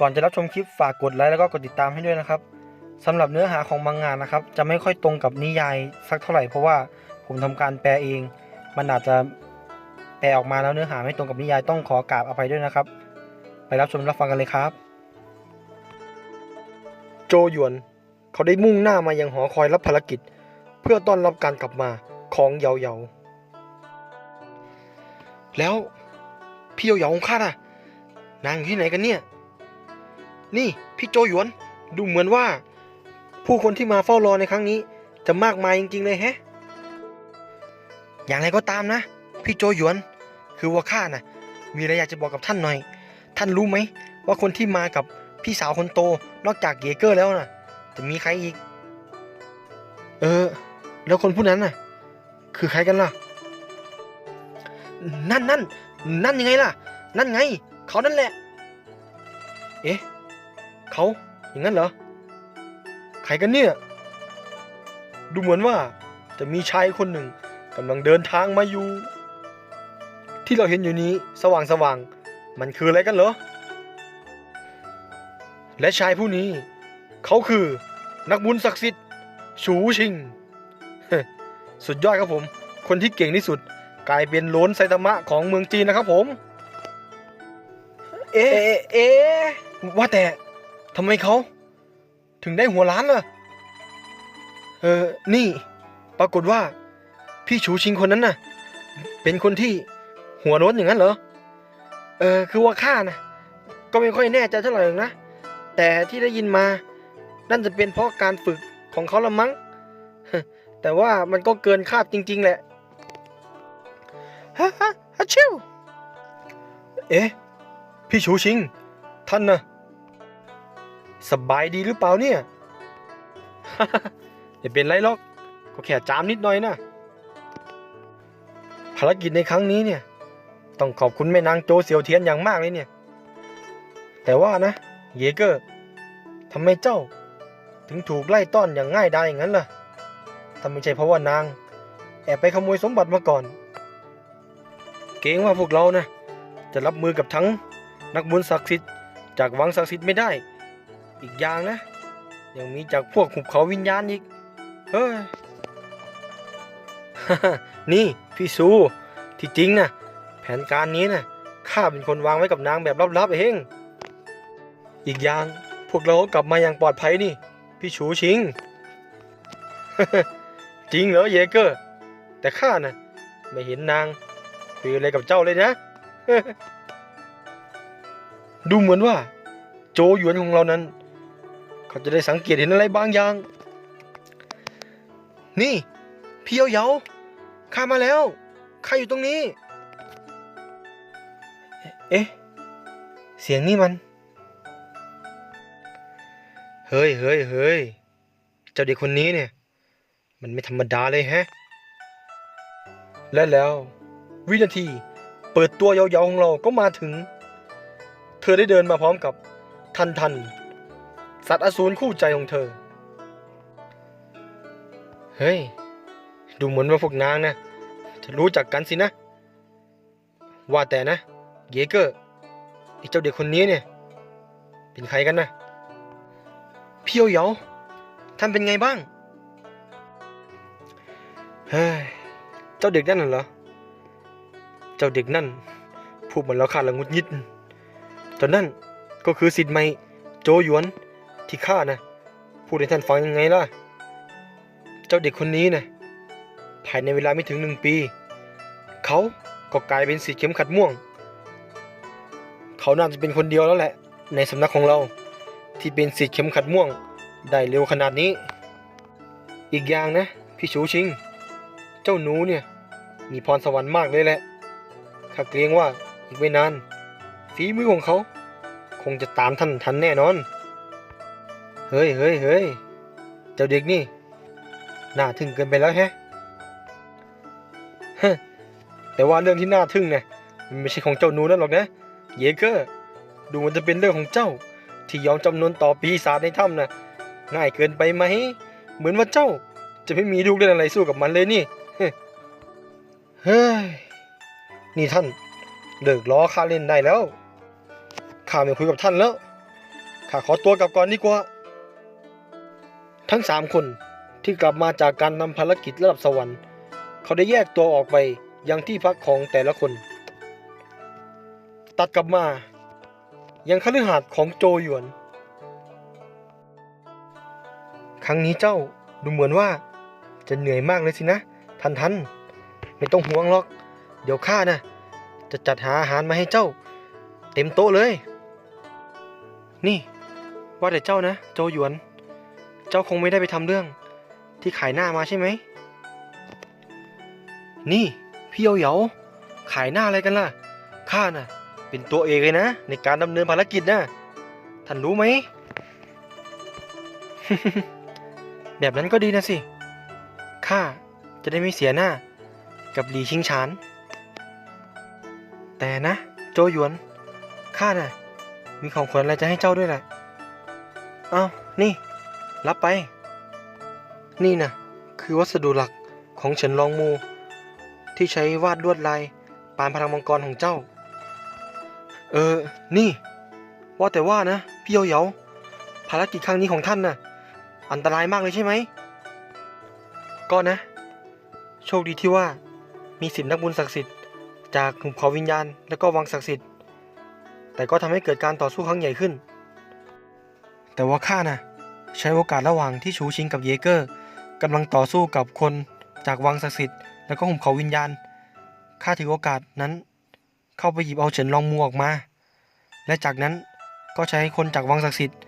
ก่อนจะรับชมคลิปฝากกดไลค์แล้วก็กดติดตามให้ด้วยนะครับสำหรับเนื้อหาของบางงานนะครับ จะไม่ค่อยตรงกับนิยายสักเท่าไหร่เพราะว่าผมทำการแปลเอง มันอาจจะแปลออกมาแล้วเนื้อหาไม่ตรงกับนิยายต้องขอกราบอภัยด้วยนะครับ ไปรับชมรับฟังกันเลยครับ โจหยวน เขาได้มุ่งหน้ามายังหอคอยรับภารกิจ เพื่อต้อนรับการกลับมาของเยาเยาแล้วพี่เยาเยาของข้าน่ะ นางอยู่ที่ไหนกันเนี่ย นี่พี่โจหยวน ดูเหมือนว่า ผู้คนที่มาเฝ้ารอในครั้งนี้ จะมากมายจริง ๆ เลยแฮะ อย่างไรก็ตามนะ พี่โจหยวน คือว่าข้าน่ะ มีอะไรอยากจะบอกกับท่านหน่อย ท่านรู้ไหม ว่าคนที่มากับพี่สาวคนโต นอกจากเกเกอร์แล้วน่ะ จะมีใครอีก เออ แล้วคนผู้นั้นน่ะ คือใครกันล่ะ นั่นนั่นนั่นยังไงล่ะ นั่นไง เขานั่นแหละ เอ๊ะ เขาอย่างนั้นเหรอ ใครกันเนี่ย ดูเหมือนว่าจะมีชายคนหนึ่งกำลังเดินทางมาอยู่ ที่เราเห็นอยู่นี้สว่างสว่างๆมันคืออะไรกันเหรอ และชายผู้นี้ เขาคือนักบุญศักดิ์สิทธิ์ฉูชิง สุดยอดครับผม คนที่เก่งที่สุด กลายเป็นโล้นไซตามะของเมืองจีนนะครับผม เอ๊ะเอ๊ะว่าแต่ ทำไมเขา ถึงได้หัวล้านล่ะ เออ นี่ ปรากฏว่า พี่ฉูชิงคนนั้นน่ะ เป็นคนที่หัวโล้นอย่างนั้นเหรอ เออ คือว่าข้านะก็ไม่ค่อยแน่ใจเท่าไหร่หรอกนะ แต่ที่ได้ยินมา นั่นจะเป็นเพราะการฝึกของเขาละมั้ง แต่ว่ามันก็เกินคาดจริง ๆ แหละฮะฮะฮัชิวเอ๊ะ พี่ชูชิง ท่านนะ สบายดีหรือเปล่าเนี่ยไม่เป็นไรหรอกก็แค่จามนิดหน่อยนะ ภารกิจในครั้งนี้เนี่ย ต้องขอบคุณแม่นางโจเสียวเทียนอย่างมากเลยเนี่ย แต่ว่านะ เยเกอร์ทำไมเจ้า ถึงถูกไล่ต้อนอย่างง่ายดายอย่างนั้นล่ะถ้าไมใช่เพราะว่านาง แอบไปขโมยสมบัติมาก่อน เกรงว่าพวกเรานะ จะรับมือกับทั้งนักบุญศักดิ์สิทธิ์จากวังศักดิ์สิทธิ์ไม่ได้ อีกอย่างนะ ยังมีจากพวกหุบเขาวิญญาณอีก เฮ้ย นี่พี่ซู ที่จริงนะแผนการนี้นะข้าเป็นคนวางไว้กับนางแบบลับๆเอง อีกอย่างพวกเราก็กลับมาอย่างปลอดภัยนี่ พี่ชูชิง จริงเหรอเยเกอร์ แต่ข้านะไม่เห็นนางคุยอะไรกับเจ้าเลยนะ ดูเหมือนว่า โจหยวนของเรานั้น เขาจะได้สังเกตเห็นอะไรบางอย่าง นี่ พี่เยาเยาข้ามาแล้วข้าอยู่ตรงนี้ เอ๊ะ เสียงนี่มัน เฮ้ยเฮ้ยเฮ้ยเจ้าเด็กคนนี้เนี่ย มันไม่ธรรมดาเลยแฮะ และแล้ววินาทีเปิดตัวเยาวๆของเราก็มาถึง เธอได้เดินมาพร้อมกับทันทัน สัตว์อสูรคู่ใจของเธอ เฮ้ย ดูเหมือนว่าพวกนางนะ จะรู้จักกันสินะ ว่าแต่นะ เยเกอร์ไอ้เจ้าเด็กคนนี้เนี่ย เป็นใครกันนะเพียวเหยาท่านเป็นไงบ้าง เฮ้ย เจ้าเด็กนั่นเหรอ เจ้าเด็กนั่น พูดเหมือนเราขาดละงุดยิดเจ้านั่นก็คือสิทธิ์ใหม่โจหยวน ที่ข้านะพูดให้ท่านฟังยังไงล่ะ เจ้าเด็กคนนี้นะภายในเวลาไม่ถึงหนึ่งปี เขาก็กลายเป็นสีเข็มขัดม่วง เขาน่าจะเป็นคนเดียวแล้วแหละ ในสำนักของเราที่เป็นสีเข็มขัดม่วงได้เร็วขนาดนี้ อีกอย่างนะ พี่ชูชิง เจ้าหนูเนี่ย มีพรสวรรค์มากเลยแหละข้าเกรงว่าอีกไม่นานฝีมือของเขา คงจะตามท่านทันแน่นอน เฮ้ยเฮ้ยเฮ้ยเจ้าเด็กนี่ น่าทึ่งเกินไปแล้วแฮะแต่ว่าเรื่องที่น่าทึ่งนี่ยมันไม่ใช่ของเจ้านูนั่นหรอกนะ เยเกอร์ ดูมันจะเป็นเรื่องของเจ้า ที่ยอมจำนวนต่อปีศาจในถ้ำนะง่ายเกินไปไหม เหมือนว่าเจ้าจะไม่มีลูกเล่นอะไรสู้กับมันเลยนี่ เฮ้ย นี่ท่านเลิกล้อข้าเล่นได้แล้ว ข้าไม่คุยกับท่านแล้ว ข้าขอตัวกลับก่อนดีกว่า ทั้งสามคนที่กลับมาจากการนำภารกิจระดับสวรรค์ เขาได้แยกตัวออกไปยังที่พักของแต่ละคน ตัดกลับมา ยังคฤหาสน์ของโจหยวน ครั้งนี้เจ้าดูเหมือนว่าจะเหนื่อยมากเลยสินะ ทันทันไม่ต้องห่วงหรอก เดี๋ยวข้านะจะจัดหาอาหารมาให้เจ้า เต็มโต๊ะเลย นี่ ว่าแต่เจ้านะ โจหยวน เจ้าคงไม่ได้ไปทำเรื่อง ที่ขายหน้ามาใช่ไหม นี่พี่เยาเยาขายหน้าอะไรกันล่ะ ข้าน่ะ เป็นตัวเอกเลยนะ ในการดำเนินภารกิจนะท่านรู้ไหม แบบนั้นก็ดีนะสิ ข้าจะได้ไม่เสียหน้า กับหลีชิงฉาน แต่นะ โจหยวน ข้าน่ะ มีของขวัญอะไรจะให้เจ้าด้วยแหละ เอานี่ รับไป นี่นะคือวัสดุหลักของเฉินลองมู ที่ใช้วาดลวดลายปานพลังมังกรของเจ้า เออ นี่ ว่าแต่ว่านะพี่เยาเยาภารกิจครั้งนี้ของท่านน่ะ อันตรายมากเลยใช่ไหม ก็นะ โชคดีที่ว่า มีสิทธินักบุญศักดิ์สิทธิ์จากหุบเขาวิญญาณ และก็วังศักดิ์สิทธิ์ แต่ก็ทำให้เกิดการต่อสู้ครั้งใหญ่ขึ้น แต่ว่าข้าน่ะ ใช้โอกาสระหว่างที่ชูชิงกับเยเกอร์กำลังต่อสู้กับคนจากวังศักดิ์สิทธิ์และก็หุบเขาวิญญาณ ข้าถือโอกาสนั้น เข้าไปหยิบเอาเฉินลองมูออกมา และจากนั้นก็ใช้คนจากวังศักดิ์สิทธิ์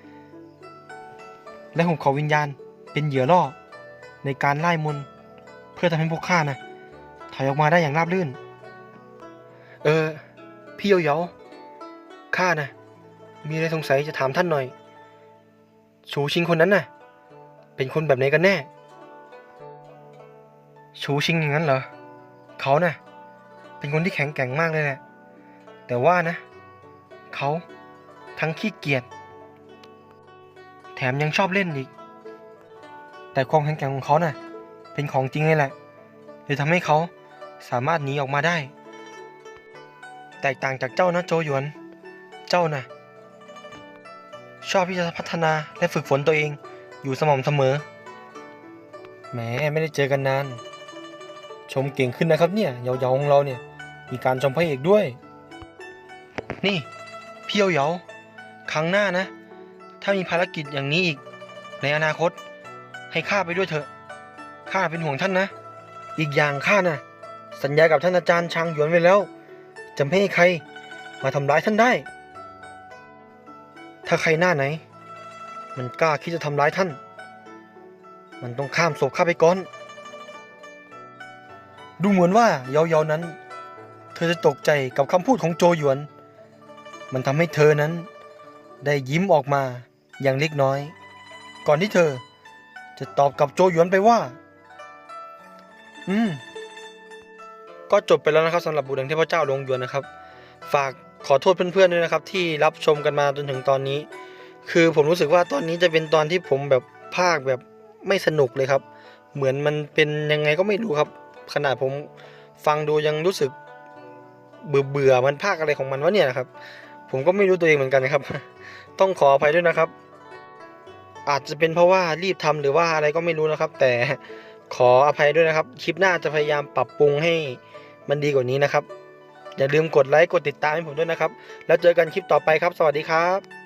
และหุบเขาวิญญาณเป็นเหยื่อล่อ ในการไล่มนเพื่อทำให้พวกข้านะถอยออกมาได้อย่างราบรื่น เออ พี่เยาเยาข้านะมีอะไรสงสัยจะถามท่านหน่อย ชูชิงคนนั้นน่ะ เป็นคนแบบไหนกันแน่ ชูชิงอย่างนั้นเหรอเขาน่ะ เป็นคนที่แข็งแกร่งมากเลยแหละแต่ว่านะเขาทั้งขี้เกียจแถมยังชอบเล่นอีก แต่ความแข็งแกร่งของเขาน่ะ เป็นของจริงเลยแหละเลยทำให้เขาสามารถหนีออกมาได้ แตกต่างจากเจ้านะโจหยวน เจ้าน่ะ ชอบที่จะพัฒนาและฝึกฝนตัวเองอยู่สม่ำเสมอ แหมไม่ได้เจอกันนาน ชมเก่งขึ้นนะครับเนี่ยเยาๆของเราเนี่ย มีการชมพระเอกด้วย นี่พี่เยาๆครั้งหน้านะ ถ้ามีภารกิจอย่างนี้อีก ในอนาคต ให้ข้าไปด้วยเถอะข้าเป็นห่วงท่านนะ อีกอย่างข้านะสัญญากับท่านอาจารย์ชางหยวนไว้แล้วจะไม่ให้ใคร มาทำร้ายท่านได้ ถ้าใครหน้าไหน มันกล้าคิดจะทำร้ายท่าน มันต้องข้ามศพข้าไปก่อน ดูเหมือนว่าเยาๆนั้น เธอจะตกใจกับคำพูดของโจหยวน มันทำให้เธอนั้น ได้ยิ้มออกมาอย่างเล็กน้อย ก่อนที่เธอจะตอบกับโจหยวนไปว่า อืม ก็จบไปแล้วนะครับสำหรับบุดังเทพเจ้าลงหยวนนะครับ ฝาก ขอโทษเพื่อนๆด้วยนะครับ ที่รับชมกันมาจนถึงตอนนี้ คือผมรู้สึกว่าตอนนี้จะเป็นตอนที่ผมแบบภาคแบบไม่สนุกเลยครับ เหมือนมันเป็นยังไงก็ไม่รู้ครับ ขนาดผมฟังดูยังรู้สึกเบื่อเบื่อมันภาคอะไรของมันวะเนี่ยนะครับ ผมก็ไม่รู้ตัวเองเหมือนกันนะครับ ต้องขออภัยด้วยนะครับ อาจจะเป็นเพราะว่ารีบทำหรือว่าอะไรก็ไม่รู้นะครับ แต่ขออภัยด้วยนะครับ คลิปหน้าจะพยายามปรับปรุงให้มันดีกว่านี้นะครับ อย่าลืมกดไลค์กดติดตามให้ผมด้วยนะครับ แล้วเจอกันคลิปต่อไปครับ สวัสดีครับ